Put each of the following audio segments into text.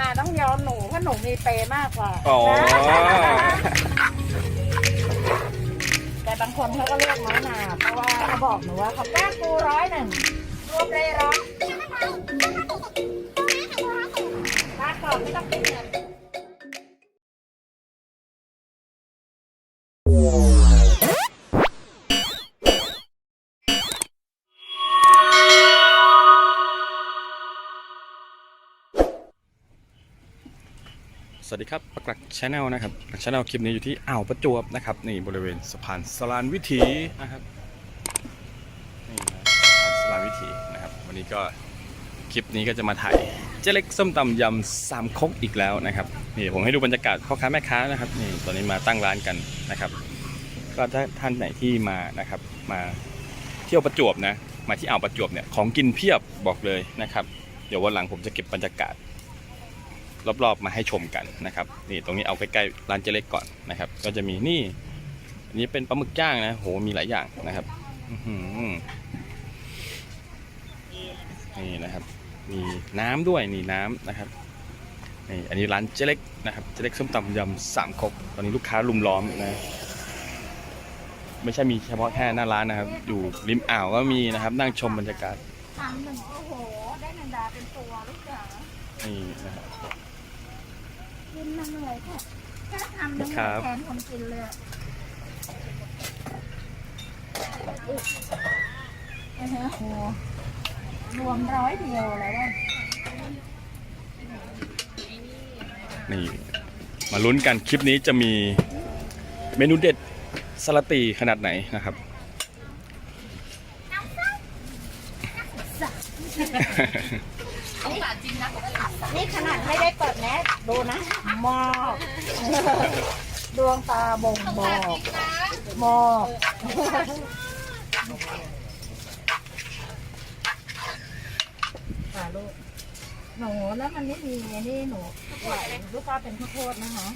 นาต้องยอมหนูเพราะหนูมีเปย์มากกว่าอ๋อ แต่บางคนเขาก็เลือกน้อยหนาเพราะว่าเขาบอกหนูว่าเขาแก้กูร้อยหนึ่งรวมเลยร้อยลาก่อนไม่ต้องเปลี่ยน วัสดีครับปักหลักชาแนลนะครับปักหลักชาแนลคลิปนี้อยู่ที่อ่าวประจวบนะครับนี่บริเวณสะพานสลานวิถีนะครับนี่นะสะพานสลานวิถีนะครับ วันนี้ก็คลิปนี้ก็จะมาถ่ายเจ๊เล็กส้มตำยำสามคกอีกแล้วนะครับนี่ผมให้ดูบรรยากาศพ่อค้าแม่ค้านะครับนี่ตอนนี้มาตั้งร้านกันนะครับ ก็ถ้าท่านไหนที่มานะครับมาเที่ยวประจวบนะมาที่อ่าวประจวบเนี่ยของกินเพียบบอกเลยนะครับ เดี๋ยววันหลังผมจะเก็บบรรยากาศ รอบๆมาให้ชมกันนะครับนี่ตรงนี้เอาใกล้ๆร้านเจเล็กก่อนนะครับ ก็จะมีนี่อันนี้เป็นปลาหมึกย่างนะโหมีหลายอย่างนะครับอื้อหือนี่นะครับ มีน้ำด้วยนี่น้ำนะครับนี่อันนี้ร้านเจเล็กนะครับเจเล็กส้มตำยำสามครกตอนนี้ลูกค้าลุมล้อมนะไม่ใช่มีเฉพาะแค่หน้าร้านนะครับ อยู่ริมอ่าวก็มีนะครับ นั่งชมบรรยากาศทำหนึ่งโอ้โห ได้นันดาเป็นตัวลูกจ๋านี่นะครับ กินมาเหนื่อยแค่แค่ทำยังเหครันื่อยบแทนคนกินเลยอะอือฮะโอ้รวมร้อยเดียวแล้วว่านี่ มาลุ้นกันคลิปนี้จะมีเมนูเด็ดสลัดตีขนาดไหนนะครับ นี่ขนาดไม่ได้เปิดแมสดูนะหมอกดวงตาบ่งบอกหมอกค่ะลูกหนูแล้วมันไม่มีอันนี่หนูไหลลูกค้าเป็นข้าวโพดนะคะ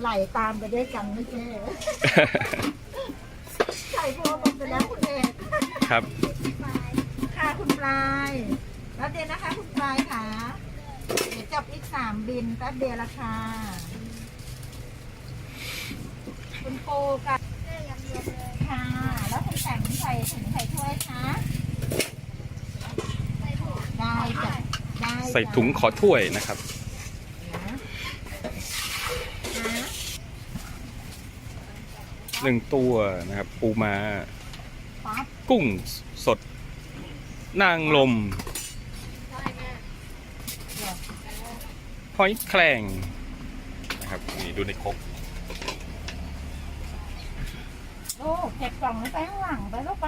ไหลตามไปด้วยกันไม่ใช่ใส่พวงลงไปแล้วคุณเอกครับ ค่ะคุณปลายแป๊บเดียวนะคะ คุณปลายค่ะเดี๋ยวจบอีกสามบินแป๊บเดียวละค่ะคุณปูกับค่ะ แล้วคุณแสงใส่ถุงใส่ถ้วยคะได้จ้ะได้จ้ะใส่ถุงขอถ้วยนะครับ นะนะหนึ่งตัวนะครับ ปูมา ปั๊บ กุ้งสด นางลม หอยแครงนะครับนี่ดูในครกโอ้เก็บกล่องนี้ไปข้างหลังไปลูกไป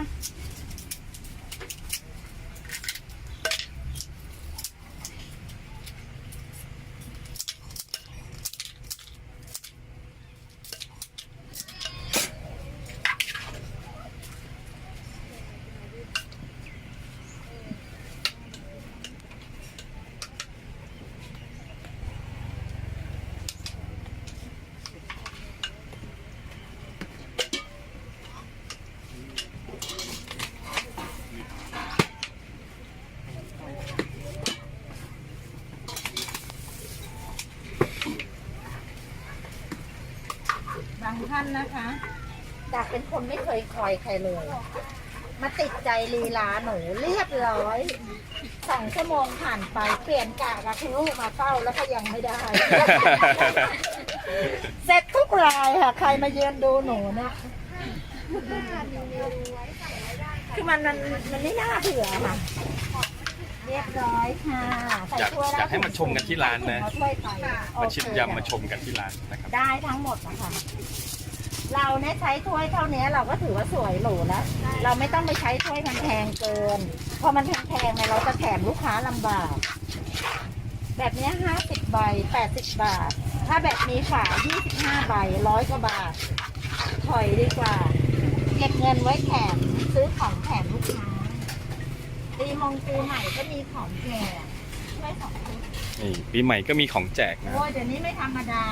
บางท่านนะคะ จากเป็นคนไม่เคยคอยใครเลย มาติดใจลีลาหนูเรียบร้อยสองชั่วโมงผ่านไปเปลี่ยนกะกับคุณลูกมาเฝ้าแล้วก็ยังไม่ได้ เสร็จทุกรายค่ะ ใครมาเยือนดูหนูเนะคือมันมันมันไม่น่าเผื่อค่ะเรียบร้อยค่ะใส่อยากถ้วยแล้วอยากให้มาชมกันที่ร้านนะเอถ้วยไปมาชิมโอเคยำมาชมกันที่ร้านนะครับ ได้ทั้งหมดนะคะเราเนี่ยใช้ถ้วยเท่านี้เราก็ถือว่าสวยหรูแล้ว เราไม่ต้องไปใช้ถ้วยแพงๆเกิน พอมันแพงๆเนี่ยเราจะแถมลูกค้าลำบาก แบบเนี้ห้าสิบใบแปดสิบบาท ถ้าแบบมีฝายี่สิบห้าใบร้อยกว่าบาท ถอยดีกว่า เก็บเงินไว้แถมซื้อของแถมลูกค้า ปีมงปีใหม่ก็มีของแจกช่วยสองชุดนี่ปีใหม่ก็มีของแจกนะ โอ้ยเดี๋ยวนี้ไม่ธรรมดา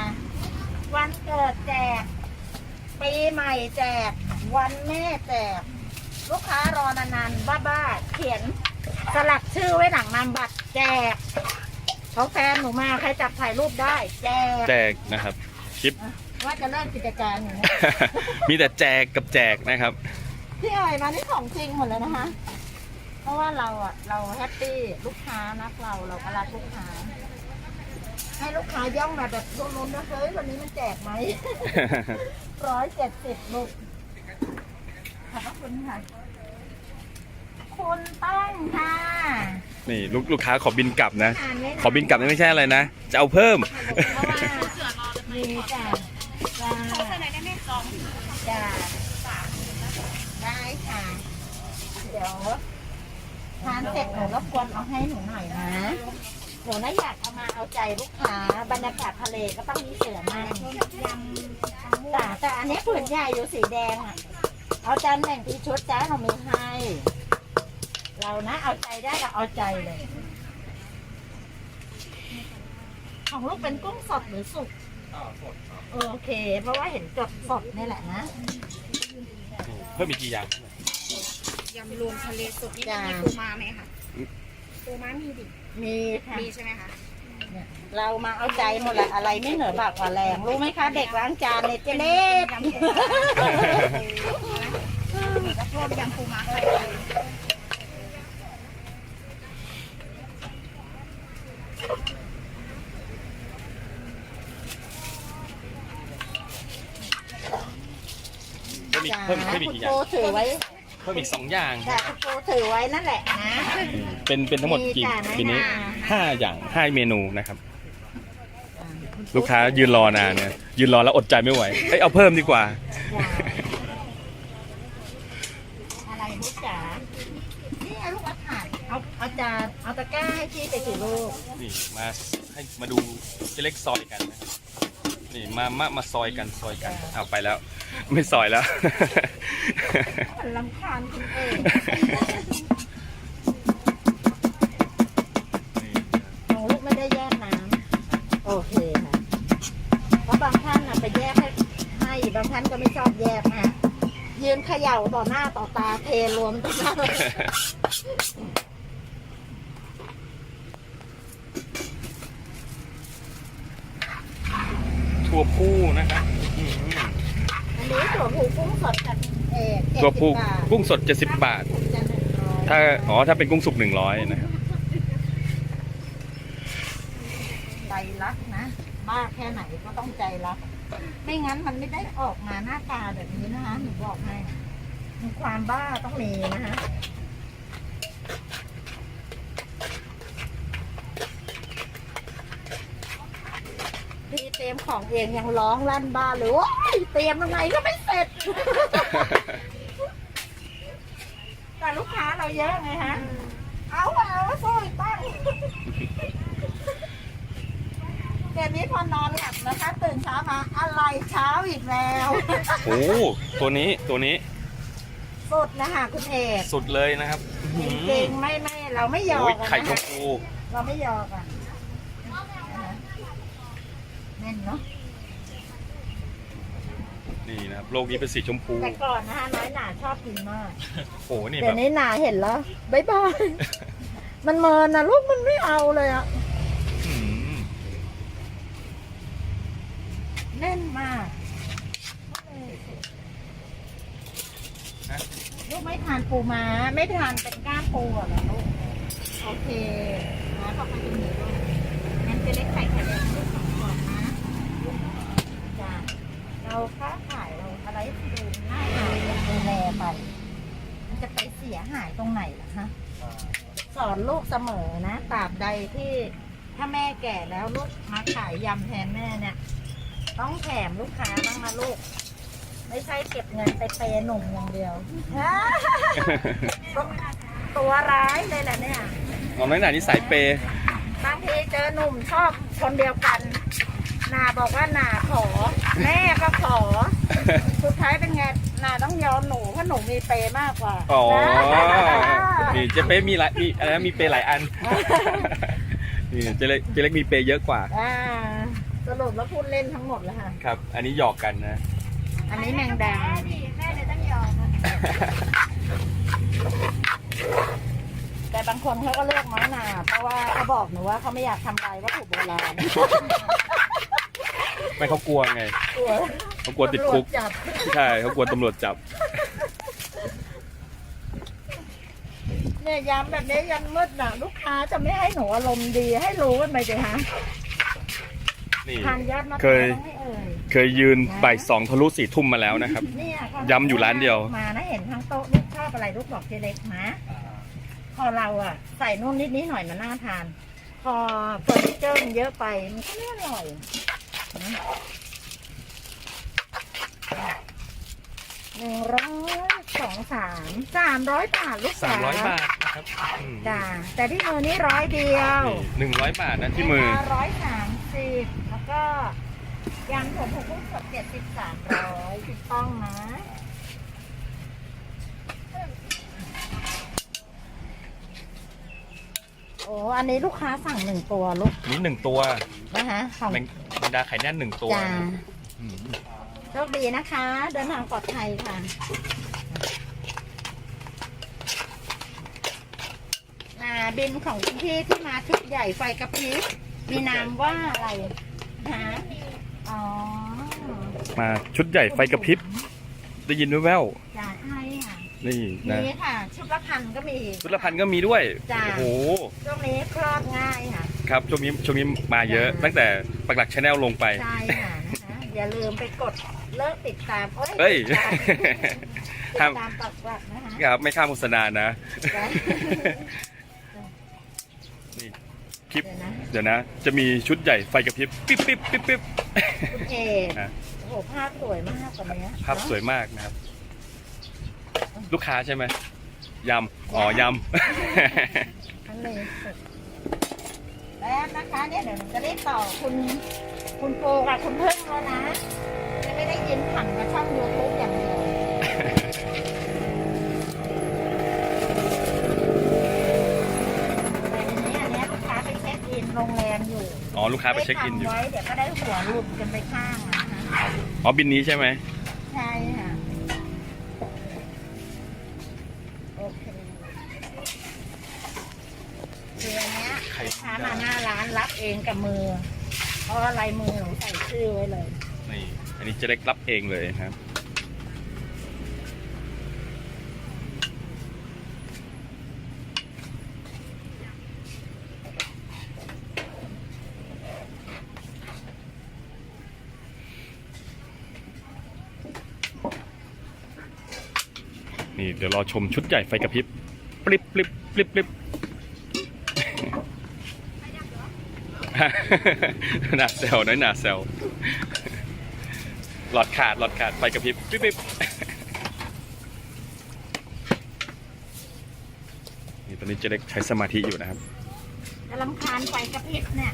วันเกิดแจก ปีใหม่แจก วันแม่แจก ลูกค้ารอนานๆบ้าๆเขียนสลักชื่อไว้หลังนามบัตรแจกเขาแฟนหนูมาใครจับถ่ายรูปได้ แจก แจกนะครับ คลิป ว่าจะเริ่มกิจการอยู่นะ มีแต่แจกกับแจกนะครับ พี่อ่อยมานี่ของจริงหมดเลยนะคะ เพราะว่าเราอะเราแฮปปี้ลูกค้านักเราเราก็รักลูกค้า ให้ลูกค้าย่องมาแบบลุ้นๆนะเฮ้ยวันนี้มันแจกไหม ร้อยเจ็ดสิบลูกขอบพระคุณค่ะ คุณต้องค่ะนี่ลูกลูกค้าขอบินกลับนะทานไว้ะขอบินกลับนี่ไม่ใช่อะไรนะ จะเอาเพิ่ม เพราะว่ามีจ้ะจ้าจ้าได้ค่ะ เดี๋ยว ทานเสร็จหนูรบกวนเอาให้หนูหน่อยนะ หนูน่าอยากเอามาเอาใจลูกค้า บรรยากาศทะเลก็ต้องมีเสือมากแต่แต่อันนี้ผืนใหญ่อยู่สีแดงอะ เอาจานแบ่งที่ชุดจ้าหนูมีให้ เรานะเอาใจได้ก็เอาใจเลย ของลูกเป็นกุ้งสดหรือสุกโอเค เพราะว่าเห็นจดสดนี่แหละนะ เพิ่มอีกกี่อย่าง ยำรวมทะเลสดนี่จ้ามีปูม้าไหมคะอืมปูม้ามีดิมีค่ะมีใช่ไหมคะเนี่ยเรามาเอาใจหมดแหละอะไรไม่เหนือบากกว่าแรงรู้ไหมคะเด็กล้างจานเนี่ยเจเล็กแล้วรวมยำปูม้าไข่เพิ่มอีกเพิ่มเพิ่มอีกคุณกี่อโปย่างถือไว้ เพิ่มอีกสองอย่างแต่คุณโปถือไว้นั่นแหละนะเป็นเป็นทั้งหมดกี่มีจ้ะปีนี้น้อยหนาห้าอย่างห้าเมนูนะครับ ลูกค้ายืนรอนานเนี่ยยืนรอแล้วอดใจไม่ไหวเอ้ยเอาเพิ่มดีกว่าจ้ะอะไรลูกจ๋านี่ไงลูกเอาถาดเอาเอาจานเอาตะกร้าให้พี่ไปกี่ลูกนี่มาให้มาดูเจเล็กซอยกันนะครับ นี่มามามาซอยกันซอยกันเอาไปแล้ว ไม่ซอยแล้วมันลำคาญคุณเองของลูกไม่ได้แยกน้ำโอเคค่ะเพราะบางท่านน่ะไปแยกให้ให้บางท่านก็ไม่ชอบแยกนะยืนเขย่าต่อหน้าต่อตาเทรวมทุกท่า นถั่วพูนะครับอืมอันนี้ถั่วผูกุ้งสดกับเอกถั่วพูกุ้งกุ้งสด 70 บาทถ้าอ๋อถ้าเป็นกุ้งสุก 100 นะครับ ใจรักนะบ้าแค่ไหนก็ต้องใจรัก ไม่งั้นมันไม่ได้ออกมาหน้าตาแบบนี้นะคะหนูบอกให้มีความบ้าต้องมีนะคะ พี่เต รียมของเองยังร้องลั่นบ้านเลยโอ้ยเตรียมยังไงก็ไม่เสร็จ แต่ลูกค้าเราเยอะไงฮะ เอาเอาโซ่ตั้งเดี๋ยวนี้พอนอนหลับนะคะ ตื่นเช้ามาอะไรเช้าอีกแล้วโอ้ตัวนี้ตัวนี้สุดนะคะคุณเอกสุดเลยนะครับจริงๆไม่ไม่เราไม่ยอโอ้มยกันไข่ชนะมคะพู เราไม่ยอมกัน แน่นเนาะนี่นะครับโลกนี้เป็นสีชมพูแต่ก่อนนะคะน้อยหนาชอบกินมากโอ้โหนี่แบเดี๋ยบวนี้หนาเห็นแล้วบายบาย มันเมินนะลูกมันไม่เอาเลยอะอืมแน่นมากฮะลูกไม่ทานปูม้าไม่ทานเป็นก้ามปูเหรอลูกโอเคนะขอบคุณหนูด้วยงั้นจะเล็กไข่ไข่แดงลูกสองก่อนนะจ้ะ เราค้าขายเราอะไรดูหน้าหายดูแลไป มันจะไปเสียหายตรงไหนล่ะฮะสอนลูกเสมอนะตราบใดที่ถ้าแม่แก่แล้วลูกมาขายยำแทนแม่เนี่ย ต้องแถมลูกค้าบ้างนะลูก ไม่ใช่เก็บเงินไปเปย์หนุ่มอย่างเดียวตัวร้ายเลยแหละเนี่ยเอาน้อยหนานี่สายเปย์บางทีเจอหนุ่มชอบคนเดียวกัน นาบอกว่านาขอ แม่ก็ขอ สุดท้ายเป็นไงนาต้องยอมหนูเพราะหนูมีเปย์มากกว่าอ๋อนะนี่เจ๊เป้มีหลายมีอะไรนะมีเปย์หลายอันนี่เจ๊เล็กเจ๊เล็กมีเปย์เยอะกว่าอ่าสรุปแล้วพูดเล่นทั้งหมดแล้วค่ะ ครับ อันนี้หยอกกันนะ อันนี้แมงดาแม่เลยต้องยอมแต่บางคนเขาก็เลือกไม้หนาเพราะว่าเขาบอกหนูว่าเขาไม่อยากทำลายวัตถุโบราณ ไม่เขากลัวไงกลัวเขากลัวติดคุกตำรวจจับใช่เขากลัวตำรวจจับ เนี่ยยามแบบนี้ยันมืดน่ะ ลูกค้าจะไม่ให้หนูอารมณ์ดีให้รู้กันไปสิฮะนี่ ทานยอดมะพเคร้าวยต้องไม่เอ่ยเคยยืนบ่ายสองทะลุสี่ทุ่มมาแล้วนะครับ เนี่ยเขาย้ำอยู่ร้านเดียว มานะเห็นทั้งโต๊ะลูกชอบอะไรลูกบอกเจเล็กนะพอเราอะใส่นู่นนิดนิดหน่อยมันน่าทาน พอเฟอร์นิเจอร์มันเยอะไปมันก็ไม่อร่อยนะ หนึ่งร้อยสองสามสามร้อยบาทลูกสามสาวร้อยบาทนะครับอืมจ้าแต่ที่มือนี่ร้อยเดียวหนึ่งร้อยบาทนะที่มือ ร้อยสามสิบแล้วก็ยำผมผมกุ้งสดเจ็ดสิบสามร้อยถูกต้องนะโอ้อันนี้ลูกค้าสั่งหนึ่งตัวลูกนี่หนึ่งตัว นะคะของแมงแมง ดาไข่แน่นหนึ่งตัวจ้าอืมโชคดีนะคะ เดินทางปลอดภัยค่ะ อ่าบินของคุณพี่ที่มาชุดใหญ่ไฟกระพริบมีนามว่าอะไรฮะอ๋อมาชุดใหญ่ไฟกระพริบได้ยินด้วยแววจ่าให้ค่ะนี่นะมีค่ะ ชุดละพันก็มี ชุดละพันก็มีด้วย จ้ะโอ้โห ช่วงนี้คลอดง่ายค่ะ ครับช่วงนี้ช่วงนี้มาเยอะจ้ะตั้งแต่ปักหลักชาแนลลงไป ใช่ค่ะนะคะอย่าลืมไปกดเลิกติดตามโอ้ยเฮ้ยติดตามติห้ามดตามปักหลักนะคะ ครับไม่ข้ามโฆษณานะจ้ะนี่คลิปเดี๋ยวนะเดี๋ยวนะ จะมีชุดใหญ่ไฟกระพริบปิ๊บปิ๊บปิ๊บปิ๊บ คุณเอกอะ โอ้โหภาพสวยมากกว่านี้ภาพสวยมากนะครับ ลูกค้าใช่ไหมยำอ๋อยทั้งเลยสุด แล้วนะคะเนี่ยเดี๋ยวหนูจะได้ต่อคุณคุณโฟกับคุณเพิ่งแล้วนะ จะไม่ได้ยินผ่านกับช่องยูทูบอย่างเดียวแต่ทีนี้อันเนี้ยลูกค้าไปเช็คอินโรงแรมอยู่ำอ๋อลูกค้าไปเช็คอินอยู่ ได้ทำไว้เดี๋ยวก็ได้หัวหลุดกันไปข้างอะนะคะ อ๋อบินนี้ใช่ไหม เองกับมือ เพราะว่าลายมือหนูใส่ชื่อไว้เลย นี่อันนี้เจะเล็กรับเองเลยครับ นี่เดี๋ยวรอชมชุดใหญ่ไฟกระพริบปริบปริบปริบปริบ หนาเซลน้อยหนาเซลหลอดขาดหลอดขาดไฟกระพริบปิ๊บปิ๊บนี่ตอนนี้เจเล็กใช้สมาธิอยู่นะครับ จะลำคาญไฟกระพริบเนี่ย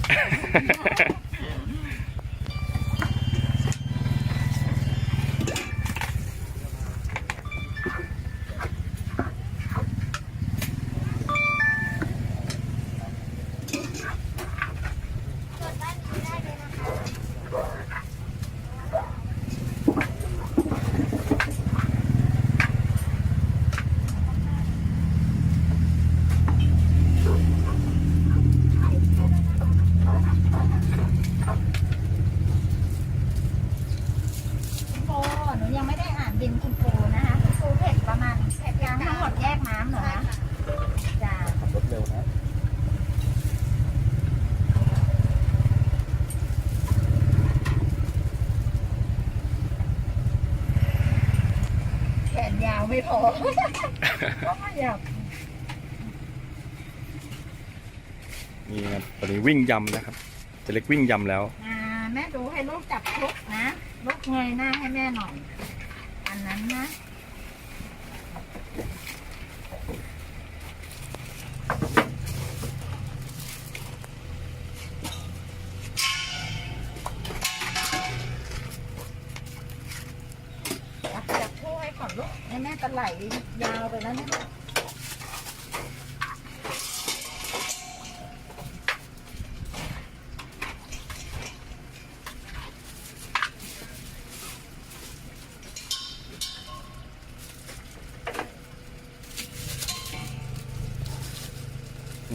นยาวไม่พอก็ไม่อยากนี่ครับตอนนี้วิ่งยำนะครับเจเล็กวิ่งยำแล้ว อ่าแม่ดูให้ลูกจับคลุกนะ ลูกเงยหน้าให้แม่หน่อย อันนั้นนะ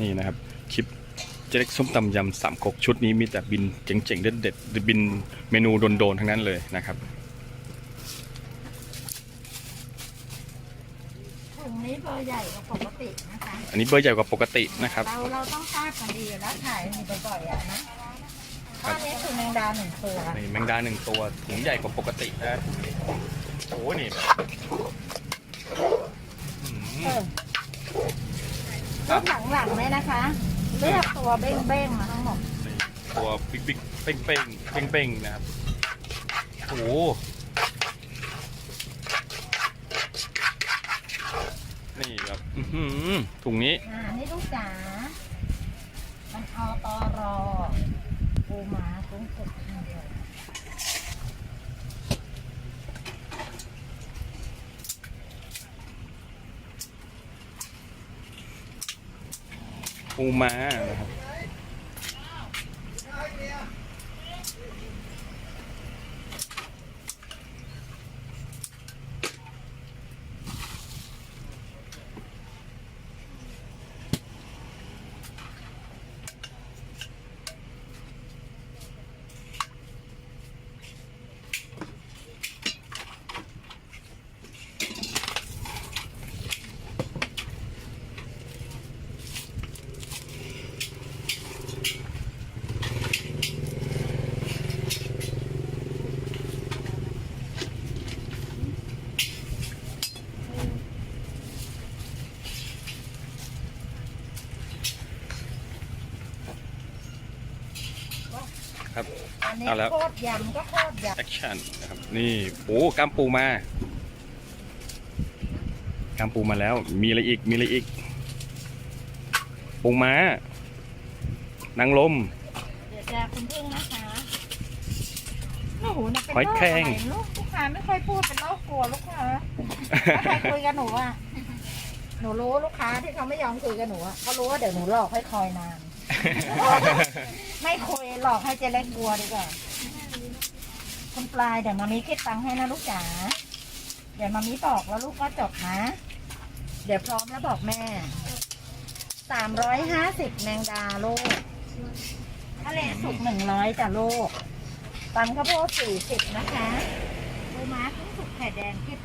นี่นะครับคลิปเจ๊เล็กส้มตำยำสามก๊กชุดนี้มีแต่บินเจ๋งๆเด็ดๆบินเมนูโดนๆทั้งนั้นเลยนะครับถุงนี้เบอร์ใหญ่กว่าปกตินะคะอันนี้เบอร์ใหญ่กว่าปกตินะครับเราเราต้องทราบกันดีอยู่แล้วขายมีบ่อยๆอะนะอันนี้คือแมงดาหนึ่งตัวนี่แมงดาหนึ่งตัวถุงใหญ่กว่าปกตินะโอ้โหนี่อืมเออ รุ่นหลังๆเนี่ยนะคะ เลือกตัวเบ้งๆมาทั้งหมดนี่ตัวบิ๊กบิ๊กเป้งเป้งเป้งเป้งๆนะครับ โอ้โหนี่ครับอื้อหือถุงนี้ อ่านี่ลูกจ๋า มันอตอรอปูม้ากุ้งสดทั้งเดียว ปูม้านะครับครับ อั นนี้เอาแล้ว โคตรยำก็โคตรยแอคชั่นนะครับนี่โอ้กล้ามปูมากล้ามปูมาแล้ว มีอะไรอีกมีอะไรอีกปูม้านางลมำเดี๋ยวจะคุณพึ่งนะคะโอ้โหนะเป็นหอยโรคแครอะไรง ลูกลูกค้าไม่ค่อยพูดเป็นโรคกลัวลูกค้าถ้าใครคุยกับหนูอะหนูรู้ลูกค้าที่เขาไม่ยอมคุยกับหนูอะเขารู้ว่าเดี๋ยวหนูหลอกให้คอยนาน ไม่คุยหลอกให้เจเล็กกลัวดีกว่าคุณปลายเดี๋ยวมามีคิดตังค์ให้นะลูกจ๋าเดี๋ยวมามีบอกแล้วลูกก็จบนะ เดี๋ยวพร้อมแล้วบอกแม่สามร้อยห้าสิบแมงดาลูกทะเลสุกหนึ่งร้อยจ้ะลูกตันข้าวโพดสี่สิบนะคะปูม้าขึ้นสุกไข่แดงคิด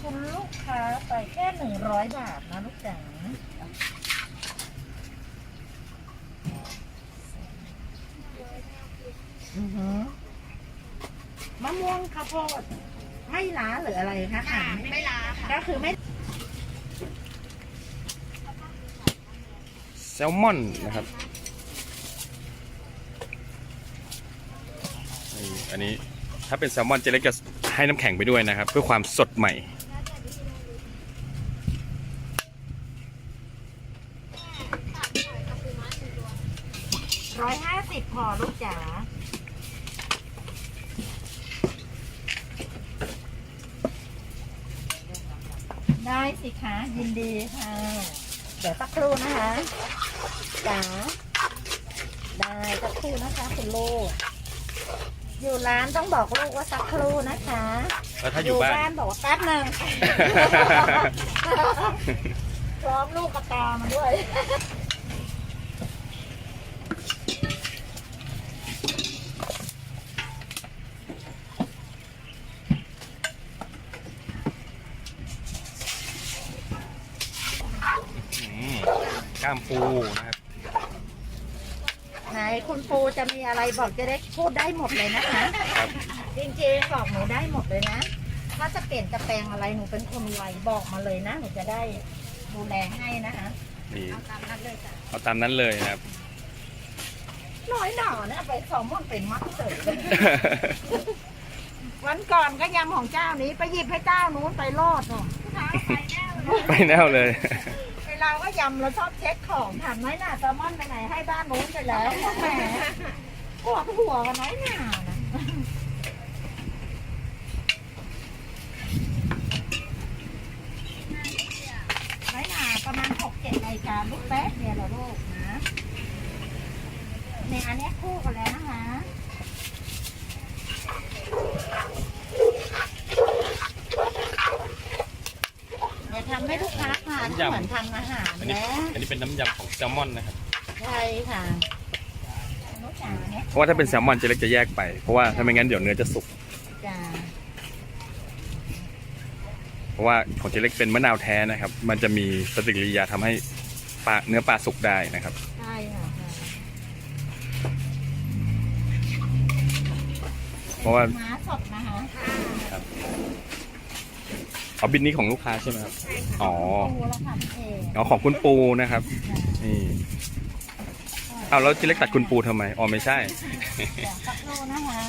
คุณลูกค้าไปแค่หนึ่งร้อยบาทนะลูกจ๋า อือหือมะม่วงข้าวโพดไม่ล้าหรืออะไรคะค่ะอ่านไม่ล้าค่ะ ก็คือไม่แซลมอนนะครับนี่อันนี้ถ้าเป็นแซลมอนเจเล็กจะให้น้ำแข็งไปด้วยนะครับ เพื่อความสดใหม่ ร้อยห้าสิบพอลูกจ๋า ได้สิคะยินดีค่ะ เดี๋ยวสักครู่นะคะจ๋าได้สักครู่นะคะคุณลูก อยู่ร้านต้องบอกลูกว่าสักครู่นะคะแล้วถ้าอยู่บ้านบ้านบอกว่าแป๊บหนึ่ง พร้อมลูกกระตามาด้วย อืมกล้ามปูนะครับไหนคุณปูจะมีอะไรบอกจะได้พูดได้หมดเลยนะคะ ครับจริงๆบอกหนูได้หมดเลยนะ ถ้าจะเปลี่ยนจะแปลงอะไรหนูเป็นคนไวบอกมาเลยนะหนูจะได้ดูแลให้นะคะนี่เอาตามนั้นเลยจ้ะเอาตามนั้นเลยนะครับ น้อยหน่อนะไปสองมันเป็นมัดเสยเลยวันก่อนก็ยำของเจ้านี้ไปหยิบให้เจ้านู้นไปรอดเนาะไปแน่วเลยไอเราก็ยำเราชอบเช็คของถามน้อยหน่าแซลมอนไปไหนให้บ้านนู้นไปแล้วแหมปวดหัวกันน้อยหน่านะไว้หนาประมาณหกเจ็ดรายการลูกแป๊บเดียเหรอลูกนะเนี่ยอันนี้คู่กันแล้วนะคะ เดี๋ ยวทำให้ลูกค้าทานานน้ำก็ยำ เหมือนทำอาหารอันนี้ นะอันนี้เป็นน้ำยำของแซลมอนนะครับ ใช่ค่ะนุจ๋าเนี่ยเพราะว่าถ้าเป็นแซลมอนเจเล็กจะแยกไป เพราะว่าถ้าไม่งั้นเดี๋ยวเนื้อจะสุก จ้าเพราะว่าของเจเล็กเป็นมะนาวแท้นะครับ มันจะมีปฏิกิริยาทำให้ปลาเนื้อปลาสุกได้นะครับ ใช่ค่ะเพราะว่า ม้าสดนะคะ เอาบินนี้ของลูกค้าใช่ไหมครับ อ๋อปูแล้วค่ะพี่เอกเอาของคุณปูนะครับ นี่ เอาแล้วเจเล็กตัดคุณปูทำไม อ๋อไม่ใช่ เดี๋ยวสักครู่นะคะ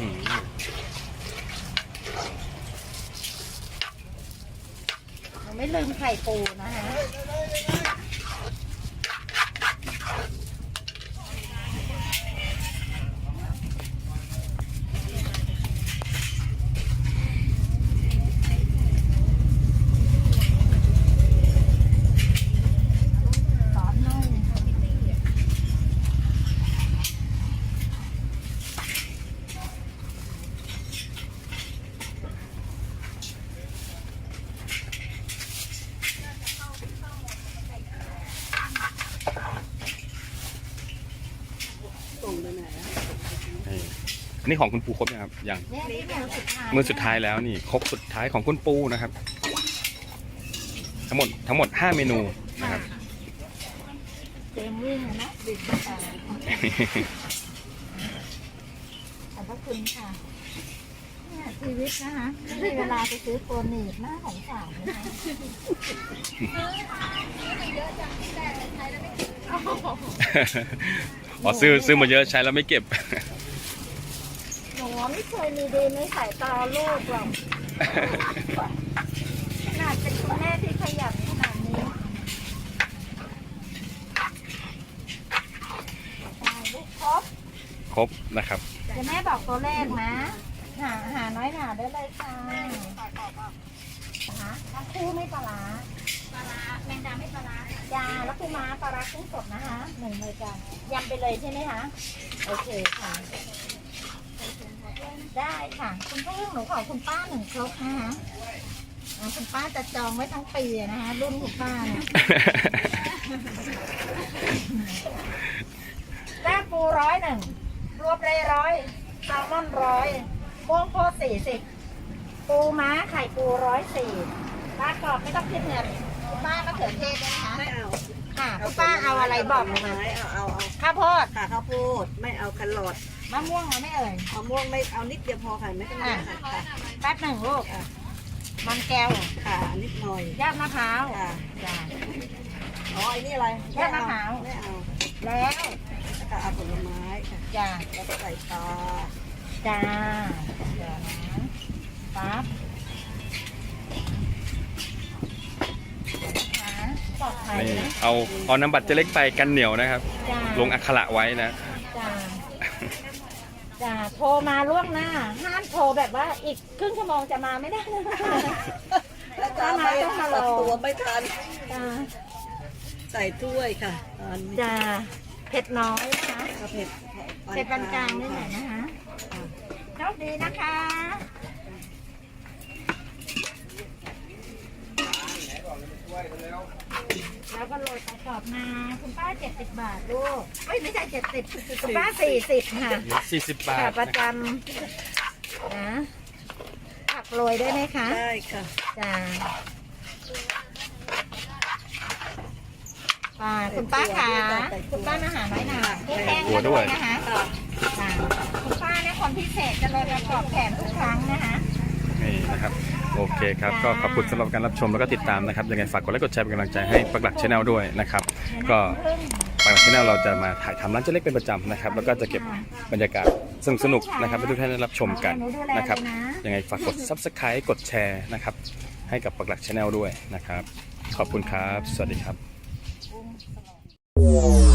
อืม เราไม่ลืมไข่ปูนะคะ ซอสนุ่ม นี่อั นนี้ของคุณปูครบยังครับยังเนี่ยนี่มือสุดท้ายมือสุดท้ายแล้วนี่ครบสุดท้ายของคุณปูนะครับ ทั้งหมดทั้งหมด5เมนูนะครับเจมวิ่งอะนะดึกแต่ขอบพระคุณค่ะเนี่ยชีวิตนะคะไม่มีเวลาไปซื้อโฟนหนีบหน้าของสาวนะคะอ๋อซื้อซื้อมาเยอะใช้แล้วไม่เก็บห นูไม่เคยมีดีในสายตาลูกหรอกขนาดเป็นคุณแม่ที่ขยันขนาดนี้ตายลูกครบครบนะครับ เดี๋ยวแม่บอกตัวเลขนะ หาหาน้อยหนาได้เลยค่ะปลาร้าทั้งคู่ไม่ปลาร้าปลาร้าแมงดาไม่ปลาร้าจาแล้วปูม้าปลาร้ากุ้งสดนะคะหนึ่งเลยจ้ะยำไปเลยใช่ไหมคะ โอเคค่ะ ได้ค่ะ คุณพึ่งหนูขอคุณป้าหนึ่งครกนะคะอ่าคุณป้าจะจองไว้ทั้งปีอะนะคะรุ่นคุณป้าเนี่ยแต้มปูร้อยหนึ่ง รวบเลยร้อยแซลมอนร้อยโป้งโพสี่สิบปูม้าไข่ปูร้อยสี่ปลากรอบไม่ต้องคิดเงินคุณป้ามะเขือเทศได้ไหมคะไม่เอาค่ะคุณป้าเอาอะไรบอกหนูมาไม้เอาเอาเอาข้าวโพด ค่ะข้าวโพดไม่เอาแครอท มะม่วงเอาไม่เอ่ยมะม่วงไม่เอานิดเดียวพอค่ะไม่ต้องเยอะค่ะค่ะแป๊บหนึ่งลูกมันแก้วค่ะนิดหน่อยย่ามะพร้าวค่ะจ้าอ๋อไอ้นี่อะไรแค่มะพร้าว ไม่เอาแล้วแล้วก็เอาผลไม้ค่ะจ้าแล้วก็ใส่ปลาจ้าเดี๋ยวนะปั๊บนะคะปลอดภัยนี่นะเอาเอาน้ำบัตรเจเล็กไปกันเหนียวนะครับ จ้าลงอักขระไว้นะ จ้าจ้าโทรมาล่วงหน้า ห้ามโทรแบบว่าอีกครึ่งชั่วโมงจะมาไม่ได้นะแล้วก็ไม่ต้องมารตัอดตัวไม่ทันจ้าใส่ถ้วยค่ะอันนี้จ้าเผ็ดน้อยนะคะก็เผ็ดเผ็ดปานกลางนี่หน่อยนะคะโชคดีนะคะแล้ว ก็โรยประกอบมาคุณป้าเจ็ดสิบบาทลูกเอ้ยไม่ใช่เจ็ดสิบคุณป้าสี่สิบค่ะ40บาค่ะทประจำนะผักโรยได้ไหมคะได้ค่ะจ้าป้าคุณป้าขาคุณป้ามาหาน้อยหนากุ้งแห้งหัวด้วยนะคะค่ะค่ะคุณป้าเนี่ยคนพิเศษจะเลยประกอบแถมทุกครั้งนะคะ นี่นะครับ โอเคครับ ก็ขอบคุณสำหรับการรับชมแล้วก็ติดตามนะครับยังไงฝากกดไลค์กดแชร์เป็นกำลังใจให้ปักหลักชาแนลด้วยนะครับ ก็ปักหลักชาแนลเราจะมาถ่ายทำร้านเจะเล็กเป็นประจำนะครับ แล้วก็จะเก็บบรรยากาศสนุกสนุกๆนะครับให้ทุกท่านได้รับชมกันนะครับยังไงฝากกด subscribe กดแชร์นะครับให้กับปักหลักชาแนลด้วยนะครับ ขอบคุณครับ สวัสดีครับปรุงสลอง